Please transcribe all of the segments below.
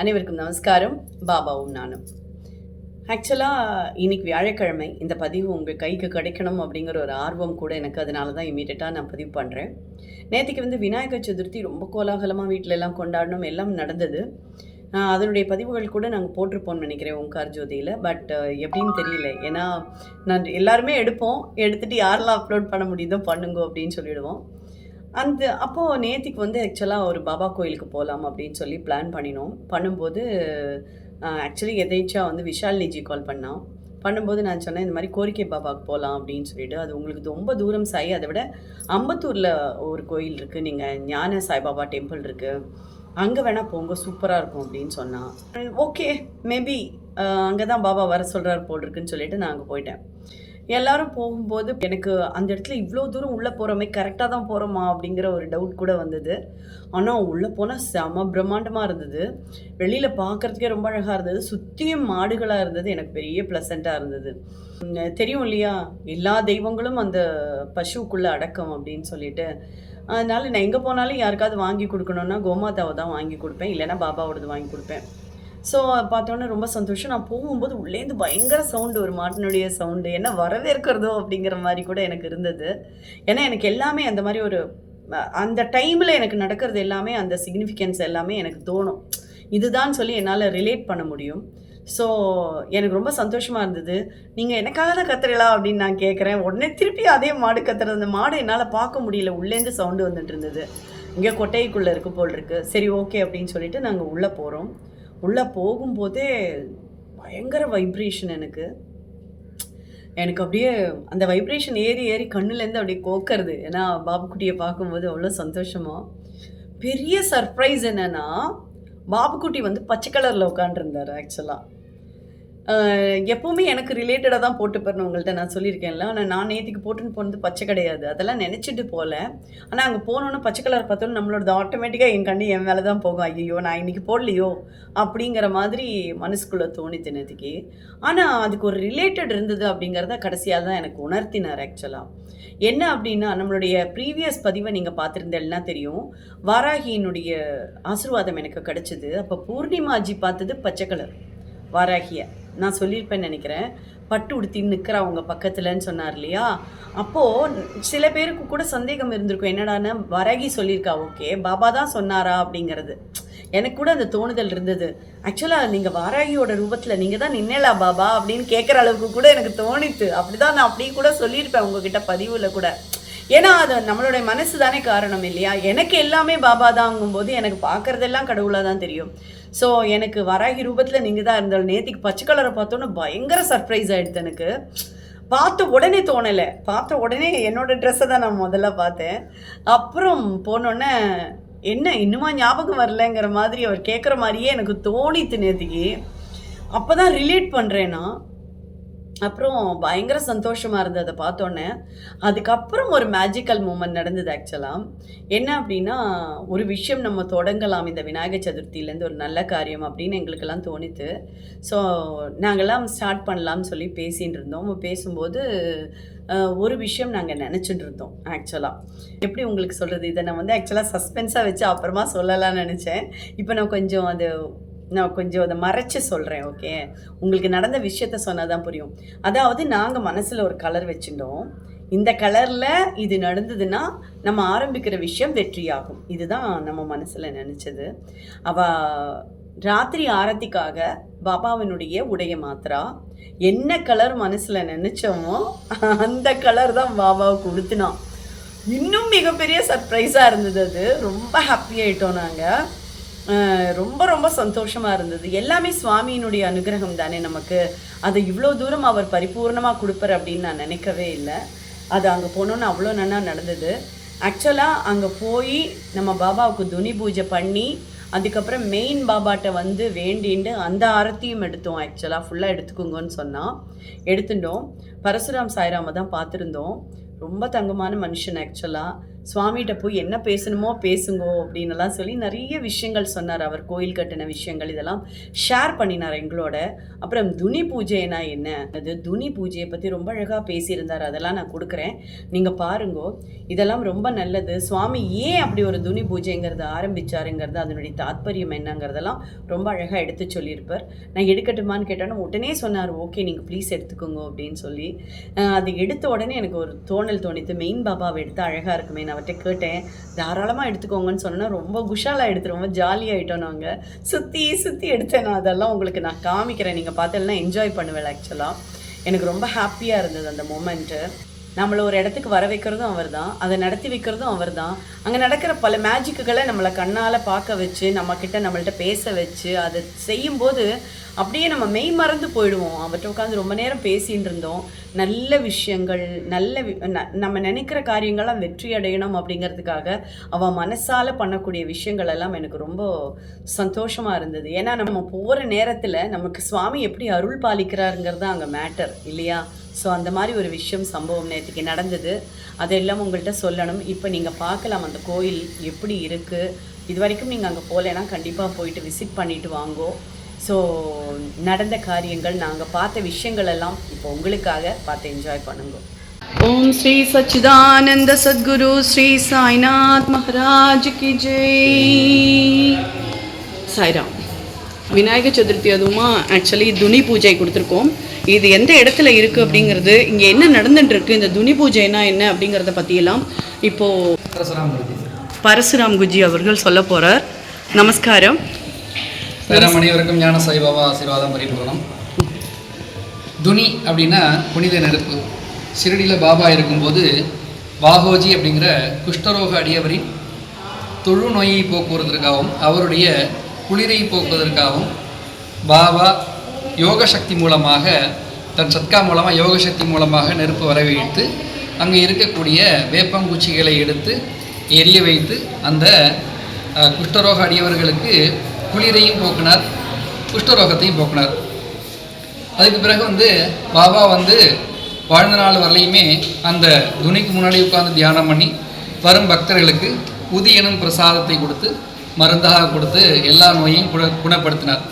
அனைவருக்கும் நமஸ்காரம். பாபாவும் நானும். ஆக்சுவலாக இன்னைக்கு வியாழக்கிழமை. இந்த பதிவு உங்கள் கைக்கு கிடைக்கணும் அப்படிங்கிற ஒரு ஆர்வம் கூட எனக்கு. அதனால தான் இமீடியட்டாக நான் பதிவு பண்ணுறேன் நேற்றுக்கு வந்து விநாயகர் சதுர்த்தி ரொம்ப கோலாகலமாக வீட்டில எல்லாம் கொண்டாடணும் எல்லாம் நடந்தது. அதனுடைய பதிவுகள் கூட நாங்கள் போட்டிருப்போம்னு நினைக்கிறேன் ஓங்கார் ஜோதியில். பட் எப்படின்னு தெரியல. ஏன்னா நான் எல்லாருமே எடுப்போம். எடுத்துகிட்டு யாரெல்லாம் அப்லோட் பண்ண முடியுதோ பண்ணுங்க அப்படின்னு சொல்லிடுவோம். அந்த uh, அப்போது நேத்திக்கு வந்து ஆக்சுவலாக ஒரு பாபா கோயிலுக்கு போகலாம் அப்படின்னு சொல்லி பிளான் பண்ணினோம். பண்ணும்போது uh, ஆக்சுவலி எதேச்சா வந்து விஷால் நிஜி கால் பண்ணான் பண்ணும்போது நான் சொன்னேன் இந்த மாதிரி கோரிக்கை பாபாவுக்கு போகலாம் அப்படின்னு சொல்லிட்டு. அது உங்களுக்கு ரொம்ப தூரம் சாய். அதை விட அம்பத்தூரில் ஒரு கோயில் இருக்குது நீங்கள் ஞான சாய்பாபா டெம்பிள் இருக்குது அங்கே வேணால் போங்க சூப்பராக இருக்கும் அப்படின்னு சொன்னான் ஓகே மேபி uh, அங்கே தான் பாபா வர சொல்கிறார் போல் இருக்குன்னு சொல்லிட்டு நான் அங்கே போயிட்டேன். எல்லாரும் போகும்போது எனக்கு அந்த இடத்துல இவ்வளோ தூரம் உள்ளே போகிறோமே கரெக்டாக தான் போகிறோமா அப்படிங்கிற ஒரு டவுட் கூட வந்தது. ஆனால் உள்ளே போனால் செம பிரம்மாண்டமாக இருந்தது. வெளியில் பார்க்குறதுக்கே ரொம்ப அழகாக இருந்தது. சுற்றியும் மாடுகளாக இருந்தது. எனக்கு பெரிய ப்ளசண்ட்டாக இருந்தது. தெரியும் இல்லையா? எல்லா தெய்வங்களும் அந்த பசுவுக்குள்ளே அடக்கம் அப்படின்னு சொல்லிட்டு. அதனால் நான் எங்கே போனாலும் யாருக்காவது வாங்கி கொடுக்கணுன்னா கோமாதாவை தான் வாங்கி கொடுப்பேன். இல்லைன்னா பாபாவோடது வாங்கி கொடுப்பேன். ஸோ பார்த்தோன்னே ரொம்ப சந்தோஷம். நான் போகும்போது உள்ளேருந்து பயங்கர சவுண்டு ஒரு மாட்டினுடைய சவுண்டு என்ன வரவேற்கிறதோ அப்படிங்கிற மாதிரி கூட எனக்கு இருந்தது. ஏன்னா எனக்கு எல்லாமே அந்த மாதிரி ஒரு அந்த டைமில் எனக்கு நடக்கிறது எல்லாமே அந்த சிக்னிஃபிகன்ஸ் எல்லாமே எனக்கு தோணும். இதுதான் சொல்லி என்னால் ரிலேட் பண்ண முடியும். ஸோ எனக்கு ரொம்ப சந்தோஷமாக இருந்தது. நீங்கள் எனக்காக தான் கத்துறீங்களா அப்படின்னு நான் கேட்குறேன் உடனே திருப்பி அதே மாடு கத்துறது அந்த மாடு என்னால் பார்க்க முடியல. உள்ளேருந்து சவுண்டு வந்துட்டு இருந்தது. இங்கே கொட்டைக்குள்ளே இருக்கு போல் இருக்குது சரி ஓகே அப்படின்னு சொல்லிட்டு நாங்கள் உள்ளே போகிறோம் உள்ளே போகும்போதே பயங்கர வைப்ரேஷன் எனக்கு. எனக்கு அப்படியே அந்த வைப்ரேஷன் ஏறி ஏறி கண்ணுலேருந்து அப்படியே கோக்கிறது. ஏன்னா பாபுக்குட்டியை பார்க்கும்போது அவ்வளோ சந்தோஷமா. பெரிய சர்ப்ரைஸ் என்னென்னா பாபுக்குட்டி வந்து பச்சை கலரில் உட்காண்டிருந்தார் ஆக்சுவலாக எப்போவுமே எனக்கு ரிலேட்டடாக தான் போட்டு போறேன் உங்கள்கிட்ட நான் சொல்லியிருக்கேன்ல. ஆனால் நான் நேற்றுக்கு போட்டுன்னு போனது பச்சை கிடையாது. அதெல்லாம் நினச்சிட்டு போகல ஆனால் அங்கே போனோன்னே பச்சை கலர் பார்த்தோன்னு நம்மளோட ஆட்டோமேட்டிக்காக என் கண்ணு என் மேலே தான் போகும். ஐயோ நான் இன்னைக்கு போடலையோ? அப்படிங்கிற மாதிரி மனசுக்குள்ளே தோணித்து நேற்றுக்கு ஆனால் அதுக்கு ஒரு ரிலேட்டட் இருந்தது அப்படிங்கிறத கடைசியாக தான் எனக்கு உணர்த்தினார் ஆக்சுவலாக என்ன அப்படின்னா நம்மளுடைய ப்ரீவியஸ் பதிவை நீங்கள் பார்த்துருந்தேன்னா தெரியும். வாராகியினுடைய ஆசீர்வாதம் எனக்கு கிடச்சிது. அப்போ பூர்ணிமாஜி பார்த்தது பச்சை கலர் வாராகியை. நான் சொல்லியிருப்பேன்னு நினைக்கிறேன். பட்டு உடுத்தின்னு நிற்கிறா அவங்க பக்கத்துலன்னு சொன்னார் இல்லையா? அப்போது சில பேருக்கு கூட சந்தேகம் இருந்திருக்கும். என்னடான்னு வரகி சொல்லியிருக்கா ஓகே பாபா தான் சொன்னாரா? அப்படிங்கிறது. எனக்கு கூட அந்த தோணுதல் இருந்தது. ஆக்சுவலாக நீங்கள் வாராகியோட ரூபத்தில் நீங்கள் தான் நின்னலா பாபா அப்படின்னு கேட்குற அளவுக்கு கூட எனக்கு தோணித்து. அப்படி தான் நான் அப்படியே கூட சொல்லியிருப்பேன் உங்ககிட்ட பதிவில் கூட. ஏன்னா அது நம்மளுடைய மனசு தானே காரணம் இல்லையா? எனக்கு எல்லாமே பாபா தாங்கும்போது எனக்கு பார்க்குறதெல்லாம் கடவுளாக தான் தெரியும். ஸோ எனக்கு வராகி ரூபத்தில் நீங்கள் தான் இருந்தாலும் நேத்திக்கு பச்சை கலரை பார்த்தோன்னே பயங்கர சர்ப்ரைஸ் ஆகிடுது எனக்கு. பார்த்த உடனே தோணலை. பார்த்த உடனே என்னோட ட்ரெஸ்ஸை தான் நான் முதல்ல பார்த்தேன். அப்புறம் போனோடனே என்ன இன்னுமா ஞாபகம் வரலங்கிற மாதிரி அவர் கேட்குற மாதிரியே எனக்கு தோணித்து நேத்திக்கு. அப்போ தான் ரிலேட் பண்ணுறேன்னா அப்புறம் பயங்கர சந்தோஷமாக இருந்தது அதை பார்த்தோன்னே. அதுக்கப்புறம் ஒரு மேஜிக்கல் மூமெண்ட் நடந்தது ஆக்சுவலாக என்ன அப்படின்னா ஒரு விஷயம் நம்ம தொடங்கலாம் இந்த விநாயகர் சதுர்த்தியிலேருந்து ஒரு நல்ல காரியம் அப்படின்னு எங்களுக்கெல்லாம் தோணித்து. ஸோ நாங்கள்லாம் ஸ்டார்ட் பண்ணலாம்னு சொல்லி பேசின்னு இருந்தோம். பேசும்போது ஒரு விஷயம் நாங்கள் நினச்சிட்டு இருந்தோம் ஆக்சுவலாக எப்படி உங்களுக்கு சொல்கிறது இதை நான் வந்து ஆக்சுவலாக சஸ்பென்ஸாக வச்சு அப்புறமா சொல்லலாம்னு நினச்சேன். இப்போ நான் கொஞ்சம் அது நான் கொஞ்சம் அதை மறைச்சு சொல்கிறேன் ஓகே உங்களுக்கு நடந்த விஷயத்த சொன்னால் தான் புரியும். அதாவது நாங்கள் மனசில் ஒரு கலர் வச்சுட்டோம் இந்த கலரில் இது நடந்ததுன்னா நம்ம ஆரம்பிக்கிற விஷயம் வெற்றியாகும். இதுதான் நம்ம மனசில் நினச்சது. அவள் ராத்திரி ஆரத்திக்காக பாபாவினுடைய உடைய மாத்திரா? என்ன கலர் மனசில் நினச்சோமோ அந்த கலர் தான் பாபாவுக்கு கொடுத்துனான். இன்னும் மிகப்பெரிய சர்ப்ரைஸாக இருந்தது அது. ரொம்ப ஹாப்பி ஆயிட்டோம் நாங்கள் ரொம்ப ரொம்ப சந்தோஷமாக இருந்தது. எல்லாமே சுவாமியினுடைய அனுகிரகம் தானே நமக்கு. அதை இவ்வளோ தூரம் அவர் பரிபூர்ணமாக கொடுப்பார் அப்படின்னு நான் நினைக்கவே இல்லை. அது அங்கே போனோன்னு அவ்வளோ நல்லா நடந்தது. ஆக்சுவலாக அங்கே போய் நம்ம பாபாவுக்கு துணி பூஜை பண்ணி அதுக்கப்புறம் மெயின் பாபாட்ட வந்து வேண்டிண்டு அந்த ஆரத்தியும் எடுத்தோம். ஆக்சுவலாக ஃபுல்லாக எடுத்துக்கோங்கன்னு சொன்னால் எடுத்துட்டோம். பரசுராம் சாய்ராமை தான் பார்த்துருந்தோம். ரொம்ப தங்கமான மனுஷன் ஆக்சுவலாக சுவாமிகிட்ட போய் என்ன பேசணுமோ பேசுங்கோ அப்படின்னுலாம் சொல்லி நிறைய விஷயங்கள் சொன்னார் அவர். கோயில் கட்டின விஷயங்கள் இதெல்லாம் ஷேர் பண்ணினார் எங்களோட. அப்புறம் துனி பூஜைனா என்ன? அது துனி பூஜையை பற்றி ரொம்ப அழகாக பேசியிருந்தார். அதெல்லாம் நான் கொடுக்குறேன். நீங்கள் பாருங்கோ இதெல்லாம் ரொம்ப நல்லது. சுவாமி ஏன் அப்படி ஒரு துனி பூஜைங்கிறத ஆரம்பிச்சாருங்கிறது அதனுடைய தாத்பரியம் என்னங்கிறதெல்லாம் ரொம்ப அழகாக எடுத்து சொல்லியிருப்பார். நான் எடுக்கட்டுமான்னு கேட்டோன்னா உடனே சொன்னார் ஓகே நீங்கள் ப்ளீஸ் எடுத்துக்கோங்க அப்படின்னு சொல்லி. அது எடுத்த உடனே எனக்கு ஒரு தோணல் தோணித்து மெயின் பாபாவை எடுத்து அழகாக இருக்குமே நான் அவர்கிட்ட கேட்டேன். தாராளமாக எடுத்துக்கோங்கன்னு சொன்னேன்னா ரொம்ப குஷாலாக எடுத்து ரொம்ப ஜாலியாகிட்டோம் நாங்கள் சுற்றி சுற்றி எடுத்தேன் நான் அதெல்லாம் உங்களுக்கு நான் காமிக்கிறேன். நீங்கள் பார்த்தேன்னா என்ஜாய் பண்ணுவேன் ஆக்சுவலாக எனக்கு ரொம்ப ஹாப்பியாக இருந்தது அந்த மொமெண்ட்டு நம்மளை ஒரு இடத்துக்கு வர வைக்கிறதும் அவர் தான் அதை நடத்தி வைக்கிறதும் அவர் தான் அங்கே நடக்கிற பல மேஜிக்குகளை நம்மளை கண்ணால் பார்க்க வச்சு நம்மக்கிட்ட நம்மள்கிட்ட பேச வச்சு அதை செய்யும்போது அப்படியே நம்ம மெய் மறந்து போயிடுவோம். அவர்கிட்ட உட்காந்து ரொம்ப நேரம் பேசின்னு இருந்தோம். நல்ல விஷயங்கள் நல்ல வி- ந- நம்ம நினைக்கிற காரியங்கள்லாம் வெற்றி அடையணும் அப்படிங்கிறதுக்காக அவன் மனசால் பண்ணக்கூடிய விஷயங்கள் எல்லாம் எனக்கு ரொம்ப சந்தோஷமாக இருந்தது. ஏன்னா நம்ம போகிற நேரத்தில் நமக்கு சுவாமி எப்படி அருள் பாலிக்கிறாருங்கிறது தான் அங்கே மேட்டர் இல்லையா? ஸோ அந்த மாதிரி ஒரு விஷயம் சம்பவம் நேற்றுக்கு நடந்தது. அதெல்லாம் உங்கள்கிட்ட சொல்லணும். இப்போ நீங்கள் பார்க்கலாம் அந்த கோயில் எப்படி இருக்குது இது வரைக்கும் நீங்கள் அங்கே போகலைன்னா கண்டிப்பாக போயிட்டு விசிட் பண்ணிட்டு வாங்கோ. ஸோ நடந்த காரியங்கள் நாங்கள் பார்த்த விஷயங்கள் எல்லாம் இப்போ உங்களுக்காக பார்த்து என்ஜாய் பண்ணுங்க. ஓம் ஸ்ரீ சச்சிதானந்த சத்குரு ஸ்ரீ சாய்நாத் மகாராஜ் கி ஜெய். சாய்ராம். விநாயகர் சதுர்த்தி அதுவுமா ஆக்சுவலி துணி பூஜை கொடுத்துருக்கோம். இது எந்த இடத்துல இருக்குது அப்படிங்கிறது இங்கே என்ன நடந்துட்டு இருக்கு இந்த துணி பூஜைனா என்ன அப்படிங்கிறத பற்றியெல்லாம் இப்போது பரசுராம் குஜி அவர்கள் சொல்ல போகிறார் நமஸ்காரம். வேறம் அனைவருக்கும் ஞான சாய்பாபா ஆசீர்வாதம் பரிபூரணம் துனி அப்படின்னா புனித நெருப்பு. சிறுடியில் பாபா இருக்கும்போது பாகோஜி அப்படிங்கிற குஷ்டரோக அடியவரின் தொழு நோயை போக்குவதற்காகவும் அவருடைய குளிரை போக்குவதற்காகவும் பாபா யோக சக்தி மூலமாக தன் சத்கா மூலமாக யோக சக்தி மூலமாக நெருப்பு வரவழைத்து அங்கே இருக்கக்கூடிய வேப்பங்குச்சிகளை எடுத்து எரிய வைத்து அந்த குஷ்டரோக அடியவர்களுக்கு குளிரையும் போக்கினார் குஷ்டரோகத்தையும் போக்கினார். அதுக்கு பிறகு வந்து பாபா வந்து வாழ்ந்த நாள் வரலையுமே அந்த துணிக்கு முன்னாடி உட்காந்து தியானம் பண்ணி வரும் பக்தர்களுக்கு உதி எனும் பிரசாதத்தை கொடுத்து மருந்தாக கொடுத்து எல்லா நோயையும் குண குணப்படுத்தினார்.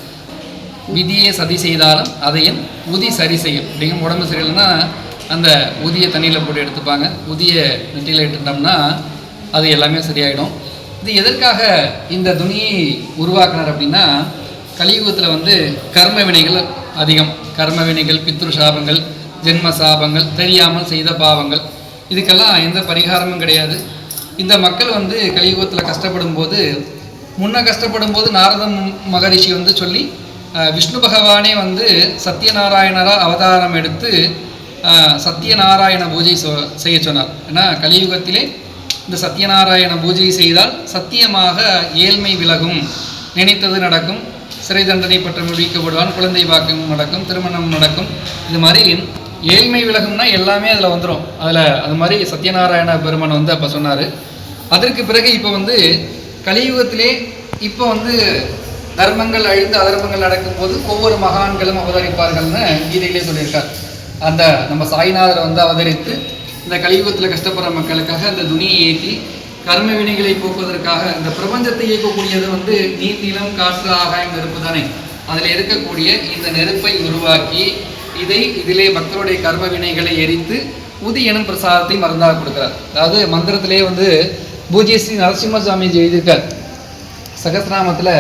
விதியை சதி செய்தாலும் அதையும் உதி சரி செய்யும். அப்படிங்க உடம்பு சரியில்லைன்னா அந்த உதியை தண்ணியில் போட்டு எடுத்துப்பாங்க. உதியை நெட்டியில் இட்டுட்டோம்னா அது எல்லாமே சரியாயிடும். இது எதற்காக இந்த துணியை உருவாக்குனார் அப்படின்னா கலியுகத்தில் வந்து கர்ம வினைகள் அதிகம். கர்ம வினைகள் பித்ரு சாபங்கள் ஜென்ம சாபங்கள் தெரியாமல் செய்த பாவங்கள். இதுக்கெல்லாம் எந்த பரிகாரமும் கிடையாது. இந்த மக்கள் வந்து கலியுகத்தில் கஷ்டப்படும் போது முன்ன கஷ்டப்படும் போது நாரதம் மகரிஷி வந்து சொல்லி விஷ்ணு பகவானே வந்து சத்யநாராயணராக அவதாரம் எடுத்து சத்யநாராயண பூஜை சொ- செய்ய சொன்னார். ஏன்னா கலியுகத்திலே இந்த சத்யநாராயண பூஜை செய்தால் சத்தியமாக ஏழ்மை விலகும். நினைத்தது நடக்கும். சிறை தண்டனை பற்றி முடிக்கப்படுவான். குழந்தை பாக்கம் நடக்கும். திருமணம் நடக்கும். இது மாதிரி ஏழ்மை விலகும்னா எல்லாமே அதில் வந்துடும் அதில் அது மாதிரி சத்யநாராயண பெருமான் வந்து அப்போ சொன்னார். அதற்கு பிறகு இப்போ வந்து கலியுகத்திலே இப்போ வந்து தர்மங்கள் அழிந்து அதர்மங்கள் நடக்கும்போது ஒவ்வொரு மகான்களும் அவதரிப்பார்கள்னு கீதையிலே சொல்லியிருக்கார். அந்த நம்ம சாய்நாதர் வந்து அவதரித்து இந்த கலியுகத்தில் கஷ்டப்படுற மக்களுக்காக அந்த துணியை ஏற்றி கர்ம வினைகளை போக்குவதற்காக இந்த பிரபஞ்சத்தை இயக்கக்கூடியது வந்து நீர் நிலம் காற்று ஆகாயம் நெருப்பு தானே? அதில் இருக்கக்கூடிய இந்த நெருப்பை உருவாக்கி இதை இதிலே பக்தருடைய கர்ம வினைகளை எரித்து உதி பிரசாதத்தை மருந்தாக கொடுக்கிறார். அதாவது மந்திரத்திலே வந்து பூஜ்ய ஸ்ரீ நரசிம்ம சுவாமிஜி எழுதியிருக்கார். சகஸ்ராமத்தில்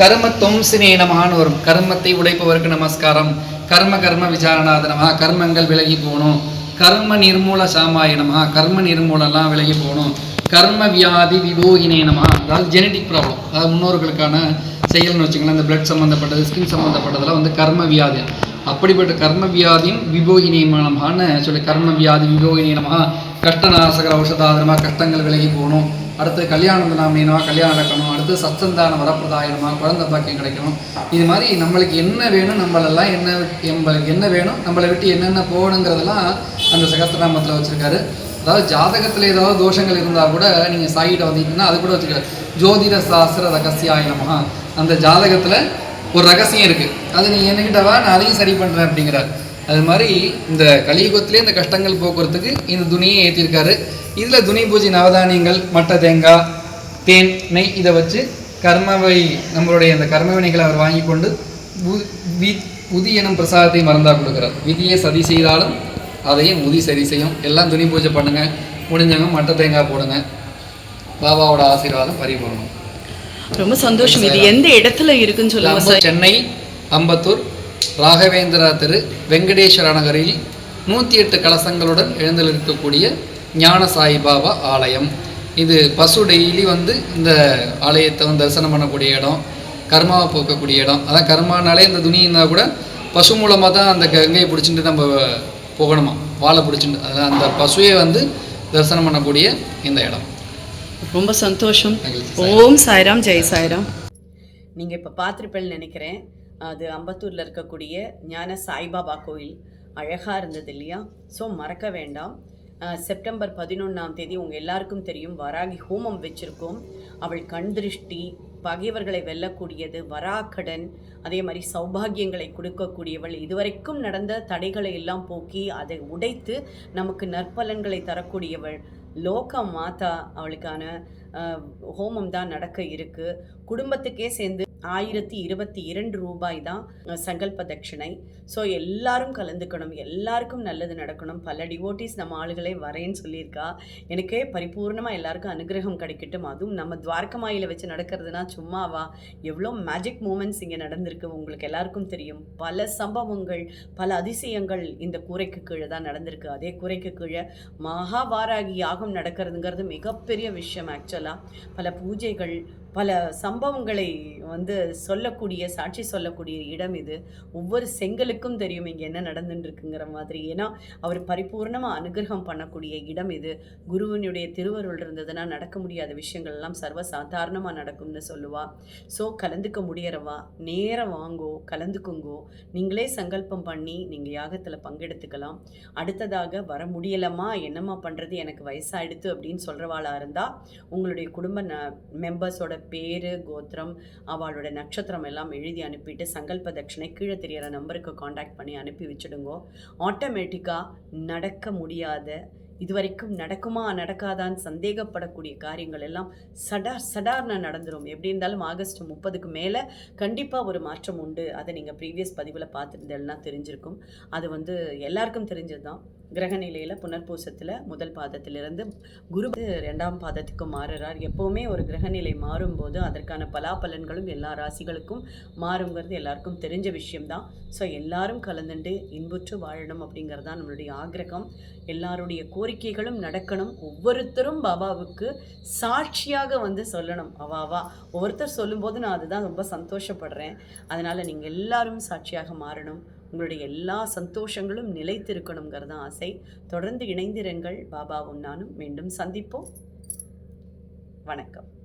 கர்ம தொம்சினே நமகான்னு வரும். கர்மத்தை உடைப்பவருக்கு நமஸ்காரம் கர்ம கர்ம விசாரணாதனமாக கர்மங்கள் விலகி போகணும். கர்ம நிர்மூல சாமாய கர்ம நிர்மூலம்லாம் விலகி போகணும். கர்ம வியாதி விபோகினேனமா அதாவது ஜெனட்டிக் ப்ராப்ளம் அதாவது முன்னோர்களுக்கான செயல்னு வச்சுக்கலாம் இந்த பிளட் சம்மந்தப்பட்டது ஸ்கின் சம்மந்தப்பட்டதெல்லாம் வந்து கர்ம வியாதி. அப்படிப்பட்ட கர்ம வியாதியும் விபோகினி சொல்லி கர்ம வியாதி விபோகினியமாக கஷ்டநாசகர் கஷ்டநாசகர ஔஷதாதனமா கஷ்டங்கள் விலகி போகணும். அடுத்து கல்யாணம் நாமினமா கல்யாணம் நடக்கணும். வந்து சத்தந்தான வரப்பிரதாயனமா குழந்தை பாக்கியம் கிடைக்கணும். இது மாதிரி நம்மளுக்கு என்ன வேணும் நம்மளெல்லாம் என்ன நம்மளுக்கு என்ன வேணும் நம்மளை விட்டு என்னென்ன போகணுங்கிறதெல்லாம் அந்த சகஸ்திரநாமத்தில் வச்சுருக்காரு. அதாவது ஜாதகத்தில் ஏதாவது தோஷங்கள் இருந்தால் கூட நீங்கள் சாயிட்ட வந்தீங்கன்னா அது கூட வச்சுருக்காரு ஜோதிட சாஸ்திர ரகசியாய அந்த ஜாதகத்தில் ஒரு ரகசியம் இருக்குது அது நீ என்கிட்டவா நான் அதையும் சரி பண்ணுறேன் அப்படிங்கிறார். அது மாதிரி இந்த கலியுகத்திலே இந்த கஷ்டங்கள் போக்குறதுக்கு இந்த துணியை ஏற்றிருக்காரு இதில் துணி பூஜை நவதானியங்கள் மட்ட தேங்காய் தேன் நெய் இதை வச்சு கர்மவை நம்மளுடைய அந்த கர்ம வினைகளை அவர் வாங்கி கொண்டு பு- வி- உதி எனும் பிரசாதத்தை மறந்தா கொடுக்குறார். விதியை சதி செய்தாலும் அதையும் உதி சரி செய்யும். எல்லாம் துணி பூஜை பண்ணுங்க முடிஞ்சவங்க மட்ட தேங்காய் போடுங்க. பாபாவோட ஆசீர்வாதம் பரிபூர்ணம். ரொம்ப சந்தோஷம். இது எந்த இடத்துல இருக்குன்னு சொல்லுங்க நம்ம சென்னை அம்பத்தூர் ராகவேந்திரா தெரு வெங்கடேஸ்வர நகரில் நூற்றி எட்டு கலசங்களுடன் எழுந்திருக்கக்கூடிய ஞான சாய்பாபா ஆலயம். இது பசு டெய்லி வந்து இந்த ஆலயத்தை வந்து தரிசனம் பண்ணக்கூடிய இடம் கர்மாவை போக்கக்கூடிய இடம். அதான் கர்மானாலே இந்த துணி இருந்தால் கூட பசு மூலமாக தான் அந்த கங்கையை பிடிச்சிட்டு நம்ம போகணுமா? வாழை பிடிச்சிட்டு. அதான் அந்த பசுவை வந்து தரிசனம் பண்ணக்கூடிய இந்த இடம். ரொம்ப சந்தோஷம். ஓம் சாய்ராம் ஜெய் சாய்ராம். நீங்கள் இப்போ பார்த்துருப்பேன்னு நினைக்கிறேன். அது அம்பத்தூரில் இருக்கக்கூடிய ஞான சாய்பாபா கோயில். அழகாக இருந்தது இல்லையா? ஸோ மறக்க வேண்டாம். செப்டம்பர் பதினொன்றாம் தேதி உங்கள் எல்லாருக்கும் தெரியும். வராகி ஹோமம் வச்சுருக்கோம். அவள் கண் திருஷ்டி பகைவர்களை வெல்லக்கூடியது வராக்கடன் அதே மாதிரி சௌபாகியங்களை கொடுக்கக்கூடியவள். இதுவரைக்கும் நடந்த தடைகளை எல்லாம் போக்கி அதை உடைத்து நமக்கு நற்பலன்களை தரக்கூடியவள். லோக மாதா அவளுக்கான ஹோமம் தான் நடக்க இருக்குது குடும்பத்துக்கே சேர்ந்து ஆயிரத்தி இருபத்தி இரண்டு ரூபாய் தான் சங்கல்ப தட்சிணை. ஸோ எல்லாரும் கலந்துக்கணும் எல்லாருக்கும் நல்லது நடக்கணும். பல டிவோட்டிஸ் நம்ம ஆளுகளே வரேன்னு சொல்லியிருக்கா. எனக்கே பரிபூர்ணமாக எல்லாருக்கும் அனுகிரகம் கிடைக்கட்டும். அதுவும் நம்ம துவாரகமாயில் வச்சு நடக்கிறதுனா சும்மாவா? எவ்வளோ மேஜிக் மூமெண்ட்ஸ் இங்கே நடந்திருக்கு உங்களுக்கு எல்லாருக்கும் தெரியும். பல சம்பவங்கள் பல அதிசயங்கள் இந்த கூரைக்கு கீழே தான் நடந்திருக்கு. அதே கூரைக்கு கீழே மகாவாராகி யாகம் நடக்கிறதுங்கிறது மிகப்பெரிய விஷயம் ஆக்சுவலாக பல பூஜைகள் பல சம்பவங்களை வந்து சொல்லக்கூடிய சாட்சி சொல்லக்கூடிய இடம் இது. ஒவ்வொரு செங்கலுக்கும் தெரியும் இங்கே என்ன நடந்துட்டு இருக்குங்கிற மாதிரி. ஏன்னா அவர் பரிபூர்ணமாக அனுகிரகம் பண்ணக்கூடிய இடம் இது. குருவனுடைய திருவருள் இருந்ததுன்னா நடக்க முடியாத விஷயங்கள் எல்லாம் சர்வ சாதாரணமாக நடக்கும்னு சொல்லுவா. ஸோ கலந்துக்க முடியறவா? நேரம் வாங்கோ கலந்துக்குங்கோ. நீங்களே சங்கல்பம் பண்ணி நீங்கள் யாகத்தில் பங்கெடுத்துக்கலாம். அடுத்ததாக வர முடியலம்மா என்னம்மா பண்ணுறது எனக்கு வயசாயிடுத்து அப்படின்னு சொல்கிறவாளாக இருந்தால் உங்களுடைய குடும்ப ந மெம்பர்ஸோட பேர் கோத்திரம் அவளோட நட்சத்திரம் எல்லாம் எழுதி அனுப்பிட்டு சங்கல்ப தட்சிணை கீழே தெரியாத நம்பருக்கு காண்டாக்ட் பண்ணி அனுப்பி வச்சுடுங்கோ. ஆட்டோமேட்டிக்காக நடக்க முடியாத இதுவரைக்கும் நடக்குமா நடக்காதான்னு சந்தேகப்படக்கூடிய காரியங்கள் எல்லாம் சடார் சடார்னு நடந்துடும் எப்படி இருந்தாலும் ஆகஸ்ட் முப்பதுக்கு மேலே கண்டிப்பாக ஒரு மாற்றம் உண்டு. அதை நீங்கள் ப்ரீவியஸ் பதிவில் பார்த்துருந்தேன்னா தெரிஞ்சிருக்கும். அது வந்து எல்லாருக்கும் தெரிஞ்சது தான் கிரகநிலையில் புனர்பூசத்தில் முதல் பாதத்திலிருந்து குரு ரெண்டாம் பாதத்துக்கு மாறுறார். எப்போவுமே ஒரு கிரகநிலை மாறும்போது அதற்கான பலாபலன்களும் எல்லா ராசிகளுக்கும் மாறுங்கிறது எல்லாருக்கும் தெரிஞ்ச விஷயம்தான். ஸோ எல்லாரும் கலந்துண்டு இன்புற்று வாழணும் அப்படிங்கிறது தான் நம்மளுடைய ஆக்ரகம். எல்லாருடைய கோரிக்கைகளும் நடக்கணும். ஒவ்வொருத்தரும் பாபாவுக்கு சாட்சியாக வந்து சொல்லணும். அவாவா ஒவ்வொருத்தர் சொல்லும்போது நான் அதுதான் ரொம்ப சந்தோஷப்படுறேன். அதனால் நீங்கள் எல்லாரும் சாட்சியாக மாறணும். உங்களுடைய எல்லா சந்தோஷங்களும் நிலைத்திருக்கணுங்கிறது தான் ஆசை. தொடர்ந்து இணைந்திருங்கள். பாபாவும் நானும் மீண்டும் சந்திப்போம். வணக்கம்.